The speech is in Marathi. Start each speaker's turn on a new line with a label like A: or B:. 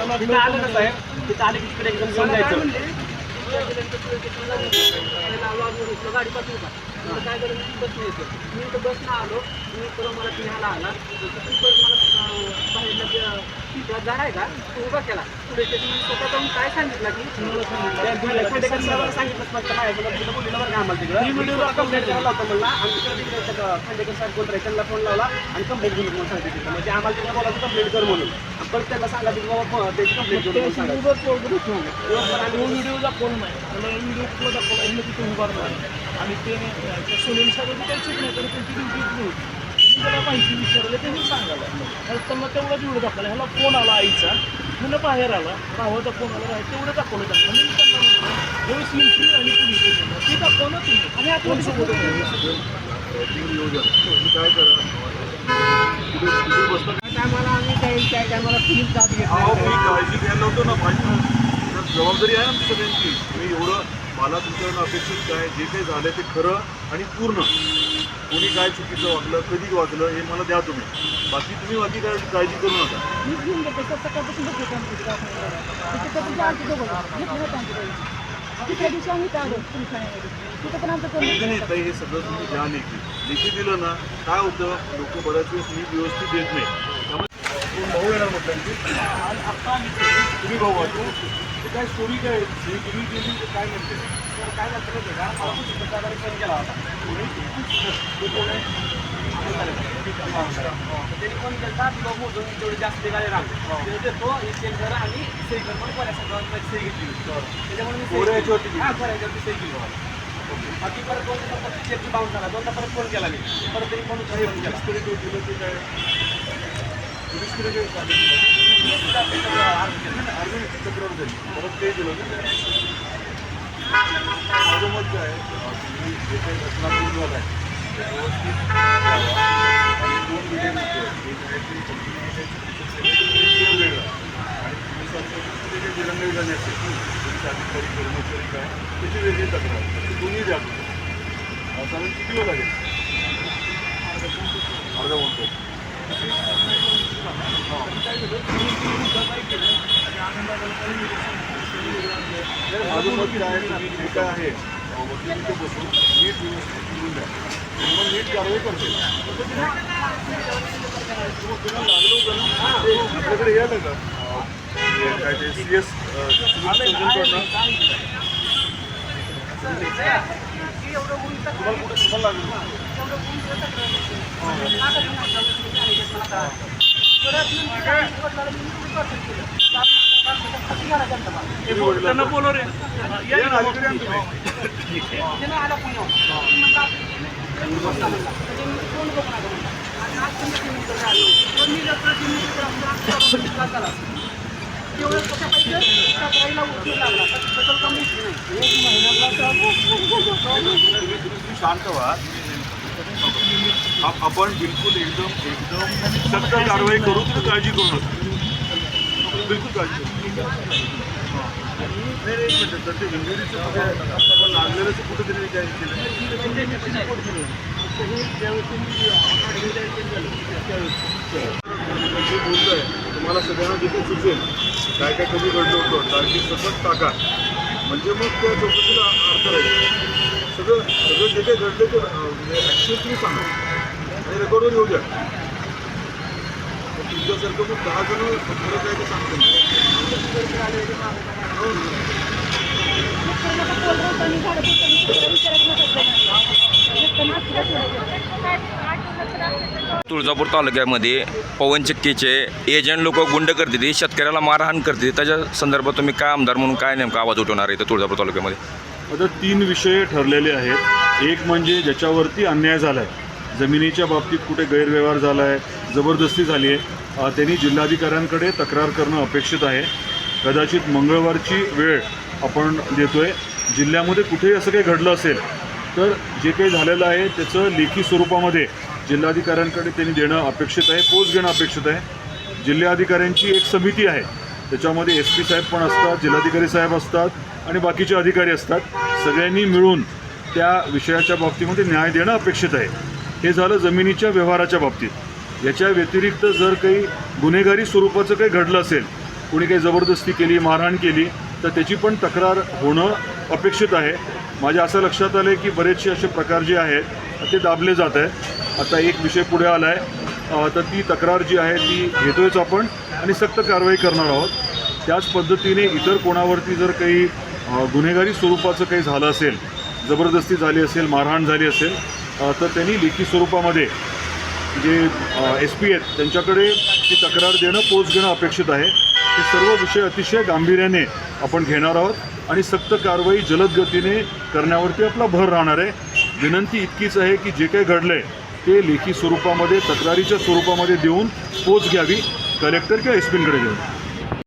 A: तिथं आलं ना साहेब? तिथं आले की तिकडे एकदम घेऊन जायचं.
B: गाडी पाठवू का काय करायचं मी बसने येतो मी इथं बसनं आलो मी परत मला पिण्याला आला ती परत मला अं, झाड आहे का तो उभा केला पुढे स्टेशन स्वतः जाऊन काय सांगितलं की
A: सांगितलं फक्त तिथं बोललेलं बरं का आम्हाला तिकडं मी व्हिडिओ कंप्लेंट करायला होतं म्हणला आणि तिकडे तिकडे साहेब कोण त्यांना फोन लावला आणि कंप्लेंट घेऊन म्हणून सांगितलं तिथं म्हणजे आम्हाला तिकडे बोलायचं कंप्लेंट कर म्हणून. आणि परत त्यांना सांगा की बाबा त्याची कंप्लेंट करून म्हणून आम्ही
C: व्हिडिओचा फोन नाही. मला व्हिडिओ तुला दाखवला यांनी तिथे उभारला आणि ते सुनील साहेबांची काही चूक नाही तर त्यांची ड्युटी त्याला माहिती विचारलं त्यांनी सांगायला तर त्यांना तेवढाच व्हिडिओ दाखवला. ह्याला फोन आला आईचा. मुलं बाहेर आला. भावाचा फोन आला बाहेर तेवढं दाखवलं त्यांना. मी त्यांना ज्यावेळेस मिलिटरी आणि पोलीस स्टेशनला ते दाखवा ना तुम्ही. आणि आता सोबत
D: काय करा?
B: टायमाला आम्ही काही त्या टायमाला पोलीस जात घेत
D: अहो मी काळजी घ्यायला होतो ना माझी तर जबाबदारी आहे ना सगळ्यांची मी एवढं मला तुमच्याकडनं अपेक्षित काय जे काही झालं ते खरं आणि पूर्ण. कोणी काय चुकीचं वागलं कधी वागलं हे मला द्या तुम्ही. बाकी तुम्ही बाकी काय काळजी करू नका.
E: मी घेऊन गेले तर सकाळपासून बघतो आमच्या दवाखान्यात तिथे पण आमचे दोघं घेतले होते आमच्या दोघं. तिसऱ्या दिवशी आम्ही इथं आलो पोलीस ठाण्यामध्ये तिथं पण आमचं
D: नाही
E: करून
D: नाही ताई हे सगळं तुम्ही द्या लेखी. लेखी दिलं ना काय होतं लोक बऱ्याच वेळेस नीट व्यवस्थित देत नाही. त्यामुळे भाऊ येणार म्हटलं तुम्ही भाऊ वाटतो ते काय स्टोरी काय ही तुम्ही गेली ते काय म्हणते
A: तर काय झालं माहिती का मला पण फोन केला होता ते त्यांनी फोन केला तुला मोजून जेवढे जास्त गाडी राहते देतो एक चेक करा आणि सही कर म्हणून बऱ्याच सगळ्यांना सही घेतली त्याच्यामुळे मी सही
D: कोऱ्या
A: केली.
D: याच्यावरती
A: सही केली बाकी परत दोन दिवसात चेक बाउन्स झाला दोनदा परत फोन केला मी परत तरी फोन फोन केला
D: पोलीसकडे दिलं ते काय पोलीसकडे काय झालं? आर्मी तक्रार झाली परत ते दिलं माझं मत काय आहे, तुम्ही जे काही घटना पूर्ण आहे व्यवस्थित आणि दोन व्हिडिओ एक आहे कंपनी वेगळं आणि पोलीस जे काही दिरंगाई झाली असेल पोलीस अधिकारी कर्मचारी काय त्याची वेगळी तक्रार ते दोन्ही द्या साधारण किती वेळ लागेल? अर्धा म्हणतो मत आहे, वकिलीचे बसून नीट व्यवस्थित करून द्या मग नीट कारवाई करते तुम्हाला लागलं होतं आपल्याकडे यायला का काय ते सी एस तुम्हाला कुठं तुम्हाला लागलं?
C: त्यांना बोलव रे. या
D: ना,
B: आला
D: शांत व्हा. आपण बिलकुल एकदम एकदम सक्त कारवाई करू तुम्ही काळजी करू नका. बिलकुल काळजी करू लागलेलं कुठेतरी काय केलं. तुम्हाला सगळ्यांना देखील सुचेल काय काय कमी घडलं होतं तारखेत सतत टाका. म्हणजे मग त्या चौकशीला अर्थ राहील सगळं सगळं जे काही घडलं ते म्हणजे सांगा. आणि रेकॉर्डवर येऊ द्या. तुमच्यासारखं मग दहा जण खरं काय ते सांगतो
F: तुळजापूर तालुक्यामध्ये पवन चक्कीचे एजंट लोक गुंड करते शेतकऱ्याला मारहाण करते त्याच्या संदर्भात तुम्ही काय आमदार म्हणून काय नेमका आवाज उठवणार आहे तुळजापूर तालुक्यामध्ये?
D: आता तीन विषय ठरलेले आहेत. एक म्हणजे ज्याच्यावरती अन्याय झाला आहे जमिनीच्या बाबतीत कुठे गैरव्यवहार झाला आहे जबरदस्ती झाली आहे त्यांनी जिल्हाधिकाऱ्यांकडे तक्रार करणं अपेक्षित आहे. कदाचित मंगळवारची वेळ आपण देतो आहे जिल्ह्यामध्ये कुठेही असं काही घडलं असेल तर जे काही झालेलं आहे त्याचं लेखी स्वरूपामध्ये जिल्हाधिकाऱ्यांकडे त्यांनी देणं अपेक्षित आहे पोच घेणं अपेक्षित आहे. जिल्हाधिकाऱ्यांची एक समिती आहे. त्याच्यामध्ये एस पी साहेब पण असतात जिल्हाधिकारी साहेब असतात आणि बाकीचे अधिकारी असतात. सगळ्यांनी मिळून त्या विषयाच्या बाबतीमध्ये न्याय देणं अपेक्षित आहे. हे झालं जमिनीच्या व्यवहाराच्या बाबतीत. याच्या व्यतिरिक्त जर काही गुन्हेगारी स्वरूपाचं काही घडलं असेल कोणी काही जबरदस्ती केली मारहाण केली तर त्याची पण तक्रार होणं अपेक्षित आहे. माझ्या असं लक्षात आलं आहे की बरेचसे असे प्रकार जे आहेत ते दाबले जात आहेत. आता एक विषय पुढे आला आहे तर ती तक्रार जी आहे ती घेतोयच आपण आणि सक्त कारवाई करणार आहोत. त्याच पद्धतीने इतर कोणावरती जर काही गुन्हेगारी स्वरूपाचं काही झालं असेल जबरदस्ती झाली असेल मारहाण झाली असेल तर त्यांनी लेखी स्वरूपामध्ये जे एस पी आहेत त्यांच्याकडे ती तक्रार देणं पोच घेणं अपेक्षित आहे. हे सर्व विषय अतिशय गांभीर्याने आपण घेणार आहोत आणि सक्त कारवाई जलद गतीने करण्यावरती आपला भर राहणार आहे. विनंती इतकीच आहे की जे काही घडलं आहे ते लेखी स्वरूपामध्ये तक्रारीच्या स्वरूपामध्ये देऊन पोच घ्यावी. कलेक्टर किंवा एस पींकडे देऊन.